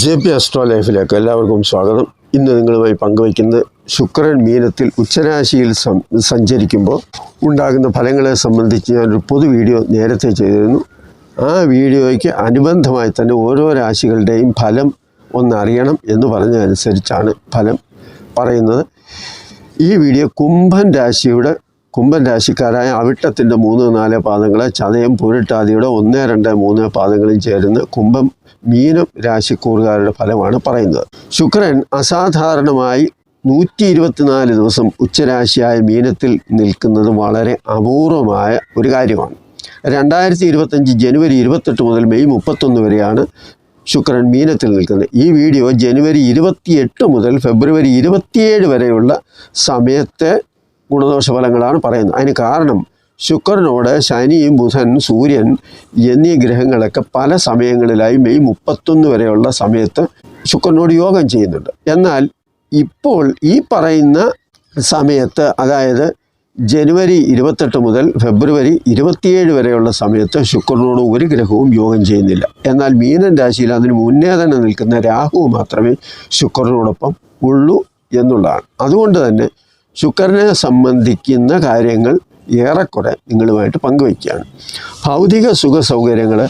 J P astro ലൈഫിലേക്ക് എല്ലാവർക്കും സ്വാഗതം. ഇന്ന് നിങ്ങളുമായി പങ്കുവയ്ക്കുന്നത് ശുക്രൻ മീനത്തിൽ ഉച്ചരാശിയിൽ സഞ്ചരിക്കുമ്പോൾ ഉണ്ടാകുന്ന ഫലങ്ങളെ സംബന്ധിച്ച് ഞാനൊരു പൊതു വീഡിയോ നേരത്തെ ചെയ്തിരുന്നു. ആ വീഡിയോയ്ക്ക് അനുബന്ധമായി തന്നെ ഓരോ രാശികളുടെയും ഫലം ഒന്നറിയണം എന്ന് പറഞ്ഞതനുസരിച്ചാണ് ഫലം പറയുന്നത്. ഈ വീഡിയോ കുംഭൻ രാശിയുടെ കുംഭൻ രാശിക്കാരായ അവിട്ടത്തിന്റെ മൂന്ന് നാല് പാദങ്ങൾ ചതയം പൂരിട്ടാദിയുടെ ഒന്ന് രണ്ട് മൂന്ന് പാദങ്ങളും ചേരുന്ന കുംഭം മീനം രാശിക്കൂറുകാരുടെ ഫലമാണ് പറയുന്നത്. ശുക്രൻ അസാധാരണമായി നൂറ്റി ഇരുപത്തിനാല് ദിവസം ഉച്ചരാശിയായ മീനത്തിൽ നിൽക്കുന്നത് വളരെ അപൂർവമായ ഒരു കാര്യമാണ്. രണ്ടായിരത്തി ഇരുപത്തഞ്ച് ജനുവരി ഇരുപത്തെട്ട് മുതൽ മെയ് മുപ്പത്തൊന്ന് വരെയാണ് ശുക്രൻ മീനത്തിൽ നിൽക്കുന്നത്. ഈ വീഡിയോ ജനുവരി ഇരുപത്തിയെട്ട് മുതൽ ഫെബ്രുവരി ഇരുപത്തിയേഴ് വരെയുള്ള സമയത്തെ ഗുണദോഷ ഫലങ്ങളാണ് പറയുന്നത്. അതിന് കാരണം ശുക്രനോട് ശനി ബുധൻ സൂര്യൻ എന്നീ ഗ്രഹങ്ങളൊക്കെ പല സമയങ്ങളിലായി മെയ് മുപ്പത്തൊന്ന് വരെയുള്ള സമയത്ത് ശുക്രനോട് യോഗം ചെയ്യുന്നുണ്ട്. എന്നാൽ ഇപ്പോൾ ഈ പറയുന്ന സമയത്ത് അതായത് ജനുവരി ഇരുപത്തെട്ട് മുതൽ ഫെബ്രുവരി ഇരുപത്തിയേഴ് വരെയുള്ള സമയത്ത് ശുക്രനോട് ഒരു ഗ്രഹവും യോഗം ചെയ്യുന്നില്ല. എന്നാൽ മീനൻ രാശിയിൽ അതിന് മുന്നേ തന്നെ നിൽക്കുന്ന രാഹു മാത്രമേ ശുക്രനോടൊപ്പം ഉള്ളൂ എന്നുള്ളതാണ്. അതുകൊണ്ട് തന്നെ ശുക്രനെ സംബന്ധിക്കുന്ന കാര്യങ്ങൾ ഏറെക്കുറെ നിങ്ങളുമായിട്ട് പങ്കുവയ്ക്കുകയാണ്. ഭൗതിക സുഖ സൗകര്യങ്ങൾ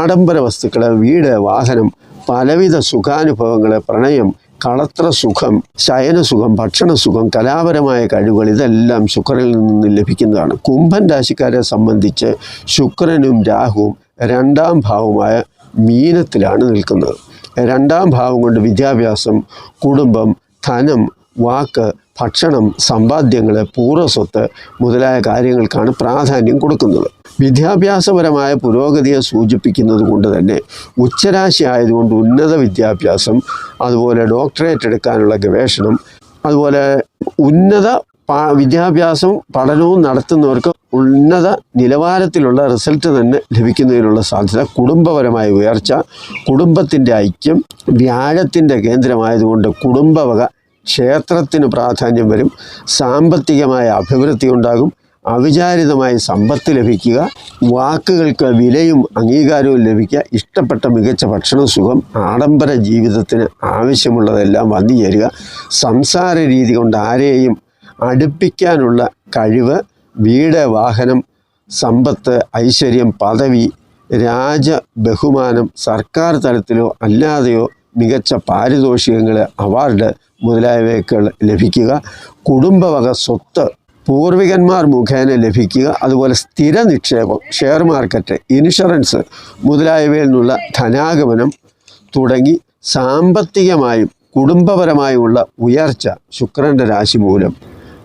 ആഡംബര വസ്തുക്കൾ വീട് വാഹനം പലവിധ സുഖാനുഭവങ്ങൾ പ്രണയം കളത്ര സുഖം ശയനസുഖം ഭക്ഷണസുഖം കലാപരമായ കഴിവുകൾ ഇതെല്ലാം ശുക്രനിൽ നിന്ന് ലഭിക്കുന്നതാണ്. കുംഭൻ രാശിക്കാരെ സംബന്ധിച്ച് ശുക്രനും രാഹുവും രണ്ടാം ഭാവമായ മീനത്തിലാണ് നിൽക്കുന്നത്. രണ്ടാം ഭാവം കൊണ്ട് വിദ്യാഭ്യാസം കുടുംബം ധനം വാക്ക് ഭക്ഷണം സമ്പാദ്യങ്ങൾ പൂർവസ്വത്ത് മുതലായ കാര്യങ്ങൾക്കാണ് പ്രാധാന്യം കൊടുക്കുന്നത്. വിദ്യാഭ്യാസപരമായ പുരോഗതിയെ സൂചിപ്പിക്കുന്നത് കൊണ്ട് തന്നെ ഉച്ചരാശി ആയതുകൊണ്ട് ഉന്നത വിദ്യാഭ്യാസം അതുപോലെ ഡോക്ടറേറ്റ് എടുക്കാനുള്ള ഗവേഷണം അതുപോലെ ഉന്നത വിദ്യാഭ്യാസം പഠനവും നടത്തുന്നവർക്ക് ഉന്നത നിലവാരത്തിലുള്ള റിസൾട്ട് തന്നെ ലഭിക്കുന്നതിനുള്ള സാധ്യത കുടുംബപരമായ ഉയർച്ച കുടുംബത്തിന്റെ ഐക്യം വ്യാഴത്തിന്റെ കേന്ദ്രമായതുകൊണ്ട് കുടുംബവക ക്ഷേത്രത്തിന് പ്രാധാന്യം വരും. സാമ്പത്തികമായ അഭിവൃദ്ധി ഉണ്ടാകും. അവിചാരിതമായി സമ്പത്ത് ലഭിക്കുക. വാക്കുകൾക്ക് വിലയും അംഗീകാരവും ലഭിക്കുക. ഇഷ്ടപ്പെട്ട മികച്ച ഭക്ഷണ സുഖം ആഡംബര ജീവിതത്തിന് ആവശ്യമുള്ളതെല്ലാം വന്നു ചേരുക സംസാര രീതി കൊണ്ട് ആരെയും അടുപ്പിക്കാനുള്ള കഴിവ് വീട് വാഹനം സമ്പത്ത് ഐശ്വര്യം പദവി രാജ ബഹുമാനം സർക്കാർ തലത്തിലോ അല്ലാതെയോ മികച്ച പാരിതോഷികങ്ങൾ അവാർഡ് മുതലായവയൊക്കെ ലഭിക്കുക. കുടുംബവക സ്വത്ത് പൂർവികന്മാർ മുഖേന ലഭിക്കുക. അതുപോലെ സ്ഥിര നിക്ഷേപം ഷെയർ മാർക്കറ്റ് ഇൻഷുറൻസ് മുതലായവയിൽ നിന്നുള്ള ധനാഗമനം തുടങ്ങി സാമ്പത്തികമായും കുടുംബപരമായുമുള്ള ഉയർച്ച ശുക്രന്റെ രാശി മൂലം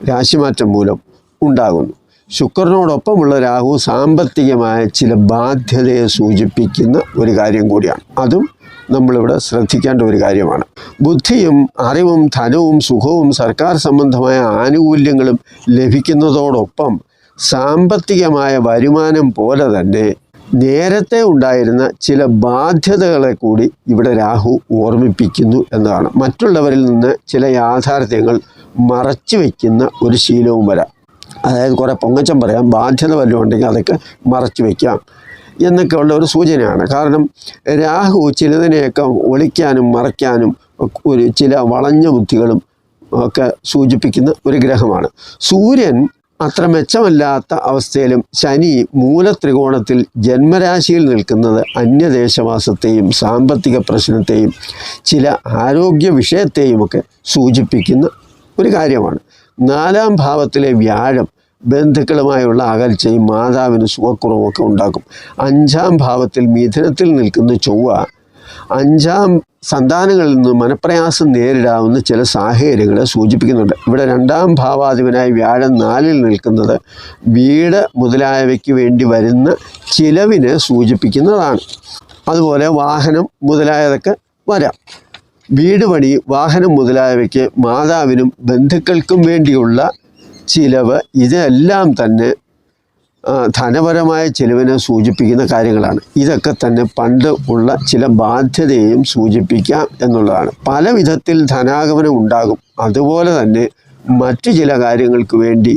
രാശിമാറ്റം മൂലം ഉണ്ടാകുന്നു. ശുക്രനോടൊപ്പമുള്ള രാഹു സാമ്പത്തികമായ ചില ബാധ്യതയെ സൂചിപ്പിക്കുന്ന ഒരു കാര്യം കൂടിയാണ്. അതും നമ്മളിവിടെ ശ്രദ്ധിക്കേണ്ട ഒരു കാര്യമാണ്. ബുദ്ധിയും അറിവും ധനവും സുഖവും സർക്കാർ സംബന്ധമായ ആനുകൂല്യങ്ങളും ലഭിക്കുന്നതോടൊപ്പം സാമ്പത്തികമായ വരുമാനം പോലെ തന്നെ നേരത്തെ ഉണ്ടായിരുന്ന ചില ബാധ്യതകളെ കൂടി ഇവിടെ രാഹു ഓർമ്മിപ്പിക്കുന്നു എന്നതാണ്. മറ്റുള്ളവരിൽ നിന്ന് ചില യാഥാർത്ഥ്യങ്ങൾ മറച്ചു വയ്ക്കുന്ന ഒരു ശീലവും വരാം. അതായത് കുറേ പൊങ്ങച്ചം പറയാം. ബാധ്യത വല്ലതും ഉണ്ടെങ്കിൽ അതൊക്കെ മറച്ചു വയ്ക്കാം എന്നൊക്കെ ഉള്ള ഒരു സൂചനയാണ്. കാരണം രാഹു ചിലതിനെയൊക്കെ ഒളിക്കാനും മറയ്ക്കാനും ഒരു ചില വളഞ്ഞ ബുദ്ധികളും ഒക്കെ സൂചിപ്പിക്കുന്ന ഒരു ഗ്രഹമാണ്. സൂര്യൻ അത്ര മെച്ചമല്ലാത്ത അവസ്ഥയിലും ശനി മൂലത്രികോണത്തിൽ ജന്മരാശിയിൽ നിൽക്കുന്നത് അന്യദേശവാസത്തെയും സാമ്പത്തിക പ്രശ്നത്തെയും ചില ആരോഗ്യ വിഷയത്തെയുമൊക്കെ സൂചിപ്പിക്കുന്ന ഒരു കാര്യമാണ്. നാലാം ഭാവത്തിലെ വ്യാഴം ബന്ധുക്കളുമായുള്ള അകൽച്ചയും മാതാവിന് സുഖക്കുറവൊക്കെ ഉണ്ടാക്കും. അഞ്ചാം ഭാവത്തിൽ മിഥുനത്തിൽ നിൽക്കുന്ന ചൊവ്വ അഞ്ചാം സന്താനങ്ങളിൽ നിന്ന് മനപ്രയാസം നേരിടാവുന്ന ചില സാഹചര്യങ്ങളെ സൂചിപ്പിക്കുന്നുണ്ട്. ഇവിടെ രണ്ടാം ഭാവാധിപനായി വ്യാഴം നാലിൽ നിൽക്കുന്നത് വീട് മുതലായവയ്ക്ക് വേണ്ടി വരുന്ന ചിലവിനെ സൂചിപ്പിക്കുന്നതാണ്. അതുപോലെ വാഹനം മുതലായതൊക്കെ വരാം. വീട് പണി വാഹനം മുതലായവയ്ക്ക് മാതാവിനും ബന്ധുക്കൾക്കും വേണ്ടിയുള്ള ചിലവ് ഇതെല്ലാം തന്നെ ധനപരമായ ചിലവിനെ സൂചിപ്പിക്കുന്ന കാര്യങ്ങളാണ്. ഇതൊക്കെ തന്നെ പണ്ട് ഉള്ള ചില ബാധ്യതയെയും സൂചിപ്പിക്കാം എന്നുള്ളതാണ്. പല വിധത്തിൽ ധനാഗമനം ഉണ്ടാകും. അതുപോലെ തന്നെ മറ്റു ചില കാര്യങ്ങൾക്ക് വേണ്ടി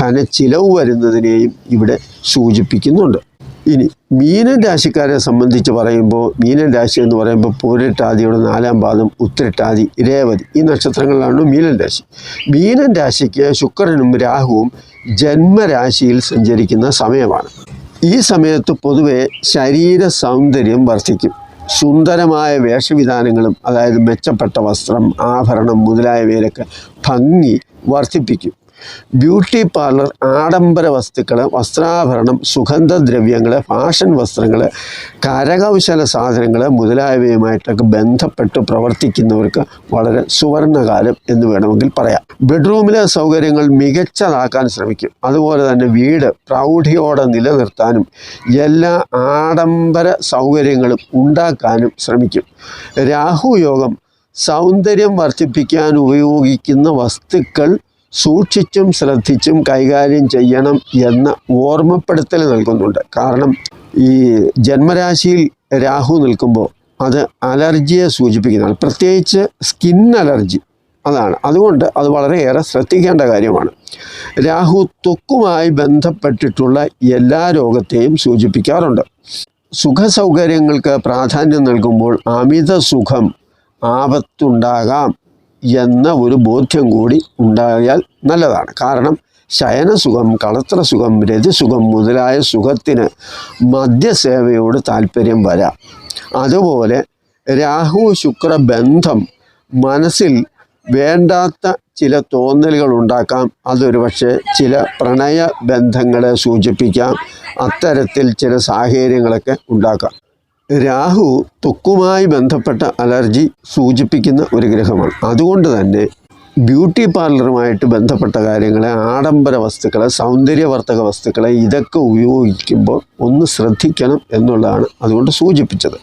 ധനച്ചിലവ് വരുന്നതിനെയും ഇവിടെ സൂചിപ്പിക്കുന്നുണ്ട്. ഇനി മീനൻ രാശിക്കാരെ സംബന്ധിച്ച് പറയുമ്പോൾ മീനൻ രാശി എന്ന് പറയുമ്പോൾ പൂരട്ടാതിയുടെ നാലാം പാദം ഉത്തരട്ടാതി രേവതി ഈ നക്ഷത്രങ്ങളിലാണ് മീനൻ രാശി. മീനൻ രാശിക്ക് ശുക്രനും രാഹുവും ജന്മരാശിയിൽ സഞ്ചരിക്കുന്ന സമയമാണ്. ഈ സമയത്ത് പൊതുവെ ശരീര സൗന്ദര്യം വർദ്ധിക്കും. സുന്ദരമായ വേഷവിധാനങ്ങളും അതായത് മെച്ചപ്പെട്ട വസ്ത്രം ആഭരണം മുതലായവയിലൊക്കെ ഭംഗി വർദ്ധിപ്പിക്കും. ബ്യൂട്ടി പാർലർ ആഡംബര വസ്തുക്കൾ വസ്ത്രാഭരണം സുഗന്ധദ്രവ്യങ്ങൾ ഫാഷൻ വസ്ത്രങ്ങൾ കരകൗശല സാധനങ്ങൾ മുതലായവയുമായിട്ടൊക്കെ ബന്ധപ്പെട്ട് പ്രവർത്തിക്കുന്നവർക്ക് വളരെ സുവർണകാലം എന്ന് വേണമെങ്കിൽ പറയാം. ബെഡ്റൂമിലെ സൗകര്യങ്ങൾ മികച്ചതാക്കാൻ ശ്രമിക്കും. അതുപോലെ തന്നെ വീട് പ്രൗഢിയോടെ നിലനിർത്താനും എല്ലാ ആഡംബര സൗകര്യങ്ങളും ഉണ്ടാക്കാനും ശ്രമിക്കും. രാഹു യോഗം സൗന്ദര്യം വർദ്ധിപ്പിക്കാൻ ഉപയോഗിക്കുന്ന വസ്തുക്കൾ സൂക്ഷിച്ചും ശ്രദ്ധിച്ചും കൈകാര്യം ചെയ്യണം എന്ന ഓർമ്മപ്പെടുത്തൽ നൽകുന്നുണ്ട്. കാരണം ഈ ജന്മരാശിയിൽ രാഹു നിൽക്കുമ്പോൾ അത് അലർജിയെ സൂചിപ്പിക്കുന്നതാണ് പ്രത്യേകിച്ച് സ്കിൻ അലർജി അതാണ്. അതുകൊണ്ട് അത് വളരെയേറെ ശ്രദ്ധിക്കേണ്ട കാര്യമാണ്. രാഹു ത്വക്കുമായി ബന്ധപ്പെട്ടിട്ടുള്ള എല്ലാ രോഗത്തെയും സൂചിപ്പിക്കാറുണ്ട്. സുഖസൗകര്യങ്ങൾക്ക് പ്രാധാന്യം നൽകുമ്പോൾ അമിത സുഖം ആപത്തുണ്ടാകാം. എന്ന ഒരു ബോധ്യം കൂടി ഉണ്ടായാൽ നല്ലതാണ്. കാരണം ശയനസുഖം കളത്രസുഖം രതിസുഖം മുതലായ സുഖത്തിന് മദ്യസേവയോട് താല്പര്യം വരാം. അതുപോലെ രാഹു ശുക്ര ബന്ധം മനസ്സിൽ വേണ്ടാത്ത ചില തോന്നലുകൾ ഉണ്ടാക്കാം. അതൊരു പക്ഷേ ചില പ്രണയ ബന്ധങ്ങളെ സൂചിപ്പിക്കാം. അത്തരത്തിൽ ചില സാഹചര്യങ്ങളൊക്കെ ഉണ്ടാക്കാം. രാഹു ത്വക്കുമായി ബന്ധപ്പെട്ട അലർജി സൂചിപ്പിക്കുന്ന ഒരു ഗ്രഹമാണ്. അതുകൊണ്ട് തന്നെ ബ്യൂട്ടി പാർലറുമായിട്ട് ബന്ധപ്പെട്ട കാര്യങ്ങളെ ആഡംബര വസ്തുക്കളെ സൗന്ദര്യവർത്തക വസ്തുക്കളെ ഇതൊക്കെ ഉപയോഗിക്കുമ്പോൾ ഒന്ന് ശ്രദ്ധിക്കണം എന്നുള്ളതാണ് അതുകൊണ്ട് സൂചിപ്പിച്ചത്.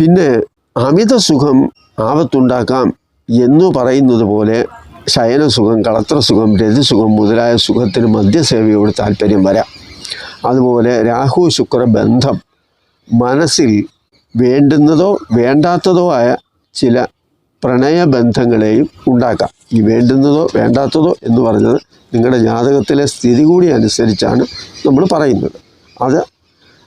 പിന്നെ അമിത സുഖം ആപത്തുണ്ടാക്കാം എന്ന് പറയുന്നത് പോലെ ശയനസുഖം കളത്രസുഖം രതിസുഖം മുതലായ സുഖത്തിന് മദ്യസേവയോട് താല്പര്യം വരാം. അതുപോലെ രാഹു ശുക്ര ബന്ധം മനസ്സിൽ വേണ്ടുന്നതോ വേണ്ടാത്തതോ ആയ ചില പ്രണയബന്ധങ്ങളെയും ഉണ്ടാക്കാം. ഈ വേണ്ടുന്നതോ വേണ്ടാത്തതോ എന്ന് പറഞ്ഞത് നിങ്ങളുടെ ജാതകത്തിലെ സ്ഥിതി കൂടി അനുസരിച്ചാണ് നമ്മൾ പറയുന്നത്. അത്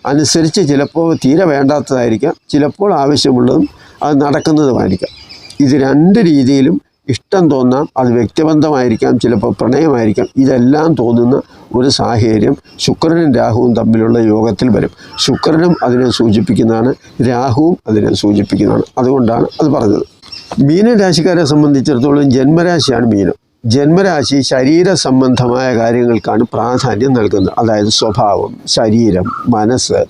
അനുസരിച്ച് ചിലപ്പോൾ തീരെ വേണ്ടാത്തതായിരിക്കാം ചിലപ്പോൾ ആവശ്യമുള്ളതും അത് നടക്കുന്നതുമായിരിക്കാം. ഇത് രണ്ട് രീതിയിലും ഇഷ്ടം തോന്നാം അത് വ്യക്തിബന്ധമായിരിക്കാം ചിലപ്പോൾ പ്രണയമായിരിക്കാം ഇതെല്ലാം തോന്നുന്ന ഒരു സാഹചര്യം ശുക്രനും രാഹുവും തമ്മിലുള്ള യോഗത്തിൽ വരും. ശുക്രനും അതിനെ സൂചിപ്പിക്കുന്നതാണ് രാഹുവും അതിനെ സൂചിപ്പിക്കുന്നതാണ്. അതുകൊണ്ടാണ് അത് പറഞ്ഞത്. മീനരാശിക്കാരെ സംബന്ധിച്ചിടത്തോളം ജന്മരാശിയാണ് മീനം. ജന്മരാശി ശരീര സംബന്ധമായ കാര്യങ്ങൾക്കാണ് പ്രാധാന്യം നൽകുന്നത്. അതായത് സ്വഭാവം ശരീരം മനസ്സ്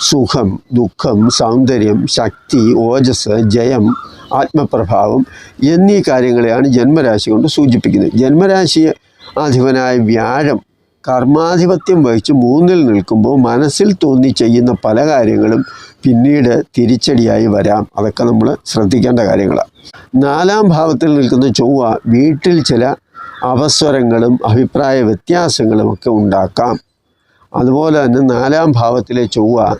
സുഖം ദുഃഖം സൗന്ദര്യം ശക്തി ഓജസ് ജയം ആത്മപ്രഭാവം എന്നീ കാര്യങ്ങളെയാണ് ജന്മരാശി കൊണ്ട് സൂചിപ്പിക്കുന്നത്. ജന്മരാശി അധിപനായ വ്യാഴം കർമാധിപത്യം വഹിച്ച് മൂന്നിൽ നിൽക്കുമ്പോൾ മനസ്സിൽ തോന്നി ചെയ്യുന്ന പല കാര്യങ്ങളും പിന്നീട് തിരിച്ചടിയായി വരാം. അതൊക്കെ നമ്മൾ ശ്രദ്ധിക്കേണ്ട കാര്യങ്ങളാണ്. നാലാം ഭാവത്തിൽ നിൽക്കുന്ന ചൊവ്വ വീട്ടിൽ ചില അവസരങ്ങളും അഭിപ്രായ വ്യത്യാസങ്ങളും ഒക്കെ ഉണ്ടാക്കാം. അതുപോലെ തന്നെ നാലാം ഭാവത്തിലെ ചൊവ്വ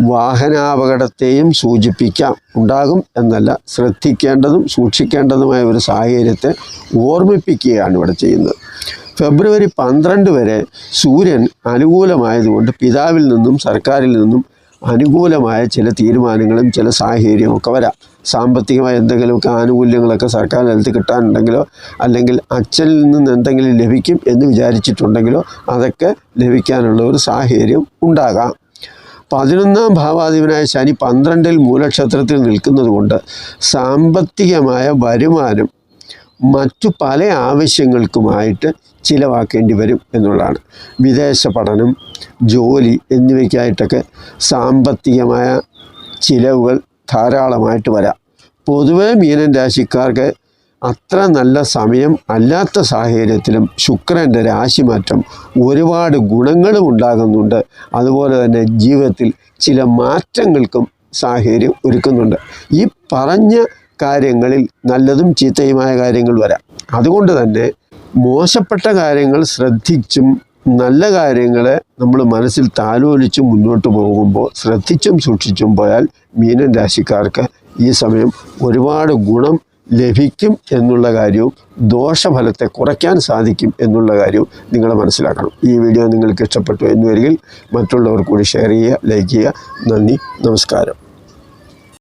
വാഹനാപകടത്തെയും സൂചിപ്പിക്കാം. ഉണ്ടാകും എന്നല്ല ശ്രദ്ധിക്കേണ്ടതും സൂക്ഷിക്കേണ്ടതുമായ ഒരു സാഹചര്യത്തെ ഓർമ്മിപ്പിക്കുകയാണ് ഇവിടെ ചെയ്യുന്നത്. ഫെബ്രുവരി പന്ത്രണ്ട് വരെ സൂര്യൻ അനുകൂലമായതുകൊണ്ട് പിതാവിൽ നിന്നും സർക്കാരിൽ നിന്നും അനുകൂലമായ ചില തീരുമാനങ്ങളും ചില സാഹചര്യവും ഒക്കെ വരാം. സാമ്പത്തികമായ എന്തെങ്കിലുമൊക്കെ ആനുകൂല്യങ്ങളൊക്കെ സർക്കാർ നിലത്ത് കിട്ടാനുണ്ടെങ്കിലോ അല്ലെങ്കിൽ അച്ഛനിൽ നിന്ന് എന്തെങ്കിലും ലഭിക്കും എന്ന് വിചാരിച്ചിട്ടുണ്ടെങ്കിലോ അതൊക്കെ ലഭിക്കാനുള്ള ഒരു സാഹചര്യം ഉണ്ടാകാം. പതിനൊന്നാം ഭാവാധിപനായ ശനി പന്ത്രണ്ടിൽ മൂലക്ഷത്രത്തിൽ നിൽക്കുന്നതുകൊണ്ട് സാമ്പത്തികമായ വരുമാനം മറ്റു പല ആവശ്യങ്ങൾക്കുമായിട്ട് ചിലവാക്കേണ്ടി വരും എന്നുള്ളതാണ്. വിദേശ പഠനം ജോലി എന്നിവയ്ക്കായിട്ടൊക്കെ സാമ്പത്തികമായ ചിലവുകൾ ധാരാളമായിട്ട് വരാം. പൊതുവെ മീനൻ രാശിക്കാർക്ക് അത്ര നല്ല സമയം അല്ലാത്ത സാഹചര്യത്തിലും ശുക്രന്റെ രാശിമാറ്റം ഒരുപാട് ഗുണങ്ങളും ഉണ്ടാകുന്നുണ്ട്. അതുപോലെ തന്നെ ജീവിതത്തിൽ ചില മാറ്റങ്ങൾക്കും സാഹചര്യം ഒരുക്കുന്നുണ്ട്. ഈ പറഞ്ഞ കാര്യങ്ങളിൽ നല്ലതും ചീത്തയുമായ കാര്യങ്ങൾ വരാം. അതുകൊണ്ട് തന്നെ മോശപ്പെട്ട കാര്യങ്ങൾ ശ്രദ്ധിച്ചും നല്ല കാര്യങ്ങളെ നമ്മൾ മനസ്സിൽ താലോലിച്ചും മുന്നോട്ട് പോകുമ്പോൾ ശ്രദ്ധിച്ചും സൂക്ഷിച്ചും പോയാൽ മീനൻ രാശിക്കാർക്ക് ഈ സമയം ഒരുപാട് ഗുണം ലഭിക്കും എന്നുള്ള കാര്യവും ദോഷഫലത്തെ കുറയ്ക്കാൻ സാധിക്കും എന്നുള്ള കാര്യവും നിങ്ങൾ മനസ്സിലാക്കണം. ഈ വീഡിയോ നിങ്ങൾക്ക് ഇഷ്ടപ്പെട്ടു എന്ന് വരികിൽ മറ്റുള്ളവർ കൂടി ഷെയർ ചെയ്യുക ലൈക്ക് ചെയ്യുക. നന്ദി നമസ്കാരം.